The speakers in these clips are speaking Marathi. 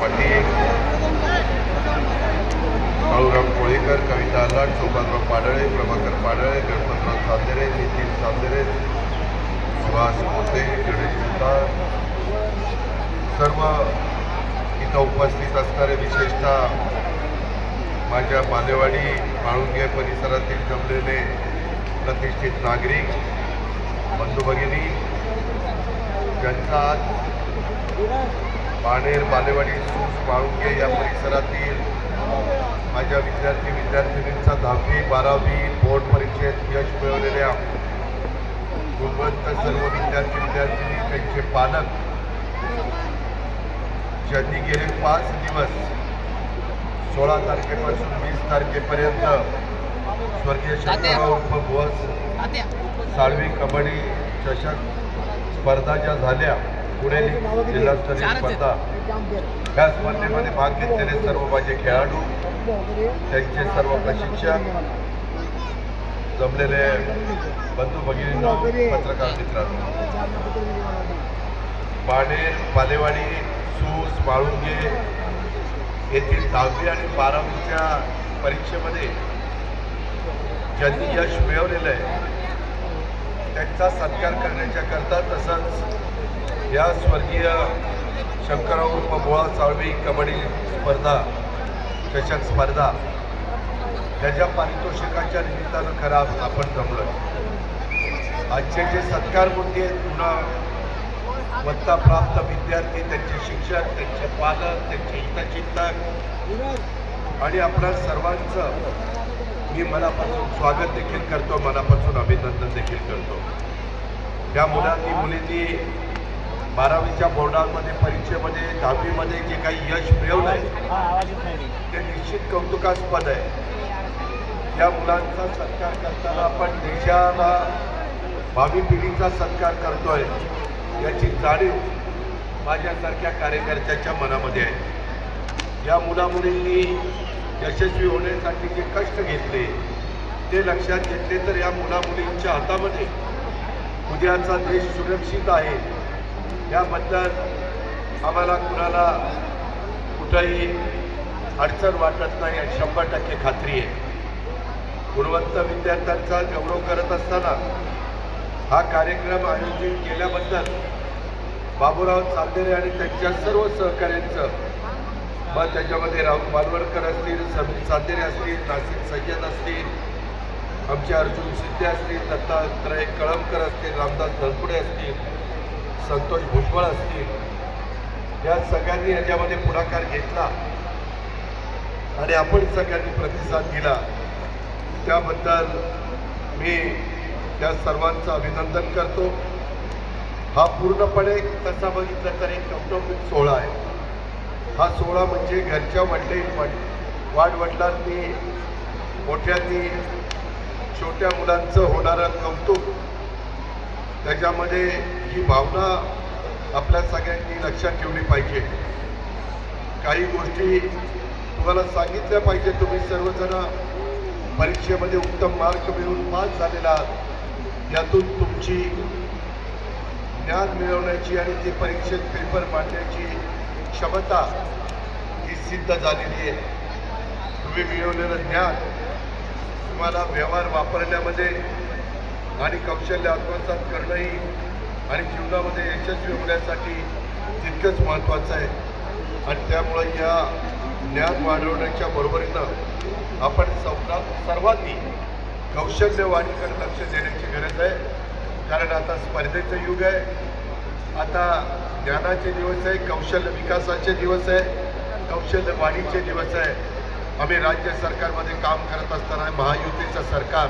पाटील बाळूराम कोळेकर कविता लाट शोभानराव पाडळे प्रभाकर पाडळे गणपतराव चांदेरे नितीन चांदेरे सुभाष मोते गणेश सुतार सर्व इथं उपस्थित असणारे विशेषतः माझ्या बालेवाडी माळुंगे परिसरातील जमलेले प्रतिष्ठित नागरिक बंधू भगिनी ज्यांचा आज पाणेर बालेवाडी सूस माळुंगे या परिसरातील माझ्या विद्यार्थी विद्यार्थिनींचा दहावी बारावी बोर्ड परीक्षेत यश मिळवलेल्या गुणवंत सर्व विद्यार्थी विद्यार्थिनी त्यांचे पालक ज्यांनी गेले पाच दिवस सोळा तारखेपासून वीस तारखेपर्यंत स्वर्गीय शंकरराव उर्फ बुवास साळवी कबड्डी चषक स्पर्धा ज्या झाल्या पुणे जिल्हास्तरीय स्पर्धा. त्या स्पर्धेमध्ये भाग घेतलेले सर्व माझे खेळाडू त्यांचे सर्व प्रशिक्षक जमलेले बंधू भगिनींनो पत्रकार मित्रांनो. पाणेर बालेवाडी सूस माळुंगे येथील दहावी आणि बारावीच्या परीक्षेमध्ये ज्यांनी यश मिळवलेलं आहे त्यांचा सत्कार करण्याच्या करता तसंच या स्वर्गीय शंकरराव उर्फ बोळा चाळवी कबड्डी स्पर्धा चषक स्पर्धा त्याच्या पारितोषिकाच्या निमित्तानं खरा आपण जमलो आजचे जे सत्कारमूर्ती आहेत पुन्हा वत्ता प्राप्त विद्यार्थी त्यांचे शिक्षक त्यांचे पालक त्यांचे हितचिंतक आणि आपल्या सर्वांचं मी मनापासून स्वागत देखील करतो मनापासून अभिनंदन देखील करतो. त्या मुलांनी मुलींनी बारावीच्या बोर्डामध्ये परीक्षेमध्ये दहावीमध्ये जे काही यश मिळवलं आहे ते निश्चित कौतुकास्पद आहे. या मुलांचा सत्कार करताना आपण देशाला भावी पिढीचा सत्कार करतोय याची जाणीव माझ्यासारख्या कार्यकर्त्याच्या मनामध्ये आहे. या मुलामुलींनी यशस्वी होण्यासाठी जे कष्ट घेतले ते लक्षात घेतले तर या मुलामुलींच्या हातामध्ये उद्याचा देश सुरक्षित आहे. याबद्दल आम्हाला कुणाला कुठंही अडचण वाटत नाही आणि शंभर टक्के खात्री आहे. गुणवंत विद्यार्थ्यांचा गौरव करत असताना हा कार्यक्रम आयोजित केल्याबद्दल बाबूराव चांदेरे आणि त्यांच्या सर्व सहकाऱ्यांचं मग त्याच्यामध्ये राहुल मालवणकर असतील समीर चांदेरे असतील नासिक सय्यद असतील आमचे अर्जुन सिद्धे असतील दत्तात्रय कळमकर असतील रामदास धनपुडे असतील संतोष भुजबळ असतील या सगळ्यांनी याच्यामध्ये पुढाकार घेतला. आणि आपण सगळ्यांनी प्रतिसाद दिला. त्याबद्दल मी त्या सर्वांचं अभिनंदन करतो. हा पूर्णपणे तसा बघितला तर एक कौटुंबिक सोहळा आहे. हा सोहळा म्हणजे घरच्या वडील वाडवडिलांनी मोठ्यांनी छोट्या मुलांचं होणारं कौतुक. त्याच्यामध्ये ही भावना आपल्या सगळ्यांनी लक्षात ठेवली पाहिजे. काही गोष्टी तुम्हाला सांगितल्या पाहिजे तुम्ही सर्वजण परीक्षेमध्ये उत्तम मार्क मिळवून पास झालेला आहात. यातून तुमची ज्ञान मिळवण्याची आणि ते परीक्षेत पेपर मांडण्याची क्षमता ही सिद्ध झालेली आहे. तुम्ही मिळवलेलं ज्ञान तुम्हाला व्यवहार वापरण्यामध्ये आणि कौशल्य आत्मसात करणंही आणि जीवनामध्ये यशस्वी होण्यासाठी तितकंच महत्त्वाचं आहे. आणि त्यामुळं या ज्ञान वाढवण्याच्या बरोबरीनं आपण सौदा सर्वांनी कौशल्य वाढीकडे लक्ष देण्याची गरज आहे. कारण आता स्पर्धेचं युग आहे. आता ज्ञानाचे दिवस आहे कौशल्य विकासाचे दिवस आहे कौशल्य वाढीचे दिवस आहे. आम्ही राज्य सरकारमध्ये काम करत असताना महायुतीचं सरकार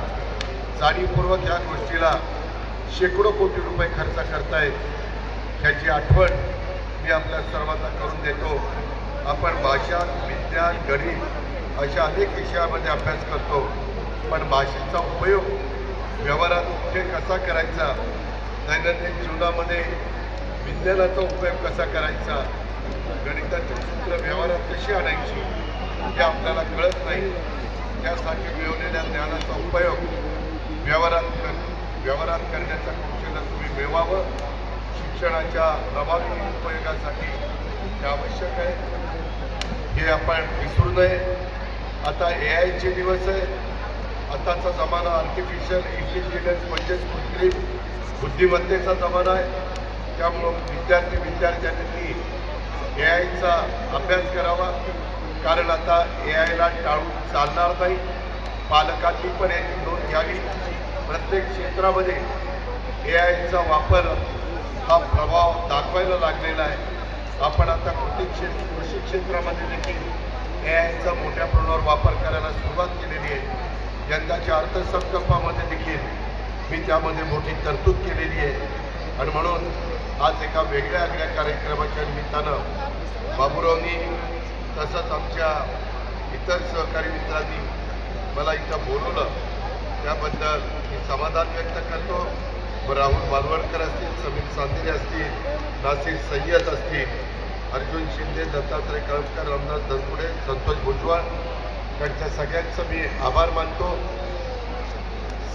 जाणीवपूर्वक ह्या गोष्टीला शेकडो कोटी रुपये खर्च करतायत. ह्याची आठवण मी आपल्या सर्वांना करून देतो. आपण भाषा विज्ञान गणित अशा अनेक विषयामध्ये अभ्यास करतो. पण भाषेचा उपयोग व्यवहारात कुठे कसा करायचा? दैनंदिन जीवनामध्ये विज्ञानाचा उपयोग कसा करायचा? गणिताची सूत्र व्यवहारात कशी आणायची? हे आपल्याला कळत नाही. त्यासाठी मिळवलेल्या ज्ञानाचा उपयोग व्यवहारात कर व्यवहारात करण्याचं कौशल्य तुम्ही मिळवावं. शिक्षणाच्या प्रभावी उपयोगासाठी हे आवश्यक आहे. हे आपण विसरू नये. आता ए आयचे दिवस आहे. आताचा जमाना आर्टिफिशियल इंटेलिजन्स म्हणजेच कृत्रिम बुद्धिमत्तेचा जमाना आहे. त्यामुळं विद्यार्थी विद्यार्थ्यांनी ए आयचा अभ्यास करावा. कारण आता ए आयला टाळून चालणार नाही. पालकांनी पण याची नोंद घ्यावी. प्रत्येक क्षेत्रामध्ये ए आयचा वापर हा प्रभाव दाखवायला लागलेला आहे. आपण आता कृषी क्षेत्र कृषी क्षेत्रामध्ये देखील ए आयचा मोठ्या प्रमाणावर वापर करायला सुरुवात केलेली आहे. यंदाच्या अर्थसंकल्पामध्ये देखील मी त्यामध्ये मोठी तरतूद केलेली आहे. आणि म्हणून आज एका वेगळ्या वेगळ्या कार्यक्रमाच्या निमित्तानं बाबुरावनी तसंच आमच्या इतर सहकारी मित्रांनी मला इथं बोलवलं. त्याबद्दल मी समाधान व्यक्त करतो. राहुल बालवडकर असतील समीर सांदेरे असतील नासिर सय्यद असतील अर्जुन शिंदे दत्तात्रय कळमकर रामदास धनपुडे संतोष भुजबळ त्यांच्या सगळ्यांचं मी आभार मानतो.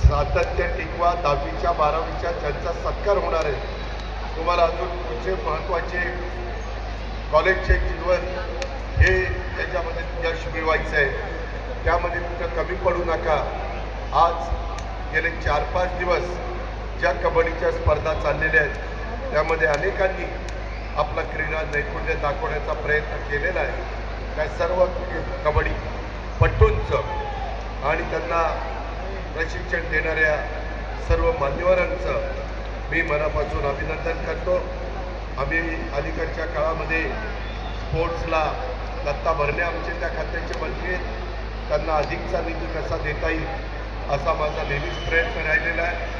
सातत्य टिकवा दहावीच्या बारावीच्या ज्यांचा सत्कार होणार आहे तुम्हाला अजून पुढचे महत्त्वाचे कॉलेजचे जीवन हे त्याच्यामध्ये यश मिळवायचं आहे त्यामध्ये कुठं कमी पडू नका. आज गेले चार पाच दिवस ज्या कबड्डीच्या स्पर्धा चाललेल्या आहेत त्यामध्ये अनेकांनी आपला क्रीडा नैपुण्य दाखवण्याचा प्रयत्न केलेला आहे. त्या सर्व कबड्डी पट्टूंचं आणि त्यांना प्रशिक्षण देणाऱ्या सर्व मान्यवरांचं मी मनापासून अभिनंदन करतो. आम्ही अलीकडच्या काळामध्ये स्पोर्ट्सला दत्ता भरणे आमचे त्या खात्याचे मंत्री आहेत. त्यांना अधिकचा निधी कसा देता येईल असा माझा नेहमीच प्रयत्न राहिलेला आहे.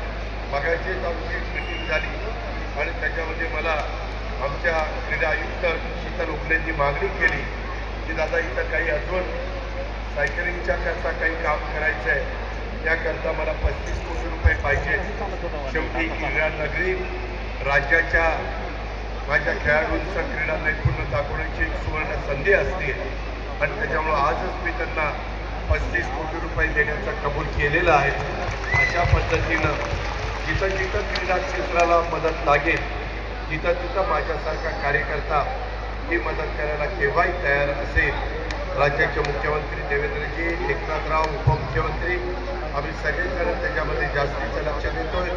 मगाचीच आमची मिटिंग झाली आणि त्याच्यामध्ये मला आमच्या क्रीडा आयुक्त शीतल उगलेंनी मागणी केली की दादा इथं काही अजून सायकलिंगच्या करता काही काम करायचं आहे त्याकरता मला पस्तीस कोटी रुपये पाहिजे. शेवटी क्रीडा नगरी राज्याच्या माझ्या खेळाडूंचं क्रीडा नैपुण्य दाखवण्याची एक सुवर्ण संधी असते. आणि त्याच्यामुळं आजच मी त्यांना पस्तीस कोटी रुपये देण्याचं कबूल केलेलं आहे. अशा पद्धतीनं जिथं जिथं क्रीडा क्षेत्राला मदत लागेल जिथं तिथं माझ्यासारखा कार्यकर्ता ही मदत करायला केव्हाही तयार असेल राज्याचे मुख्यमंत्री देवेंद्रजी एकनाथराव उपमुख्यमंत्री आम्ही सगळेजण त्याच्यामध्ये जास्तीचं लक्ष देतोय.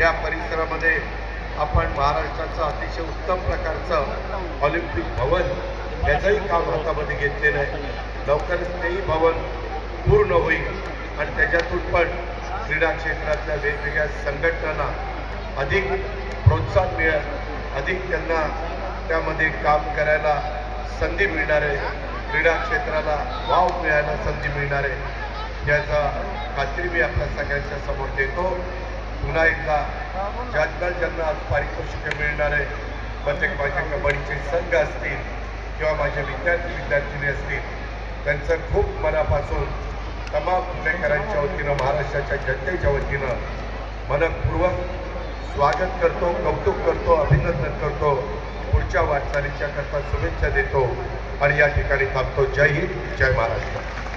या परिसरामध्ये आपण महाराष्ट्राचं अतिशय उत्तम प्रकारचं ऑलिम्पिक भवन याचंही काम हातामध्ये घेतलेलं आहे. लवकरच तेही भवन पूर्ण होईल. आणि त्याच्यातून पण क्रीडा क्षेत्रातल्या वेगवेगळ्या संघटनांना अधिक प्रोत्साहन मिळेल. अधिक त्यांना त्यामध्ये काम करायला संधी मिळणार आहे. क्रीडा क्षेत्राला वाव मिळायला संधी मिळणार आहे. याचा खात्री मी आपल्या सगळ्यांच्या समोर देतो. पुन्हा एकदा ज्यांना ज्यांना आज पारितोषिकं मिळणार आहे प्रत्येक माझे कबड्डीचे संघ असतील किंवा माझे विद्यार्थी विद्यार्थिनी असतील त्यांचं खूप मनापासून तमाम पुणेकरांच्या वतीनं महाराष्ट्राच्या जनतेच्या वतीनं मनपूर्वक स्वागत करतो कौतुक करतो अभिनंदन करतो. पुढच्या वाटचालीच्या करता शुभेच्छा देतो. आणि या ठिकाणी थांबतो. जय हिंद जय महाराष्ट्र.